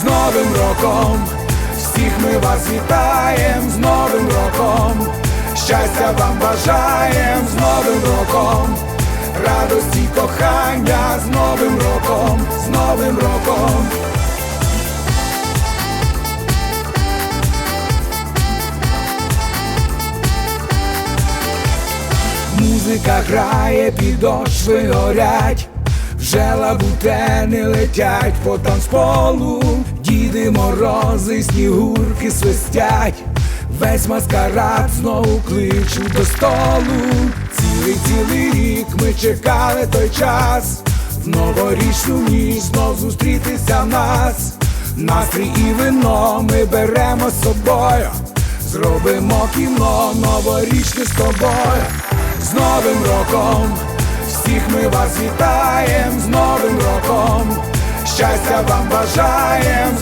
з Новим роком, всіх ми вас вітаєм! З Новим роком, щастя вам бажаєм! З Новим роком, радості кохання! З Новим роком, з Новим роком. Музика грає, підошви горять, вже лабутени летять по танцполу, діди морози, снігурки свистять, весь маскарад знову кличуть до столу. Цілий цілий рік ми чекали той час, в новорічну ніч знов зустрітися в нас. Настрій і вино ми беремо з собою. Зробимо кіно новорічне з тобою з Новим роком, всіх ми вас вітаєм з Новим роком, щастя вам бажаєм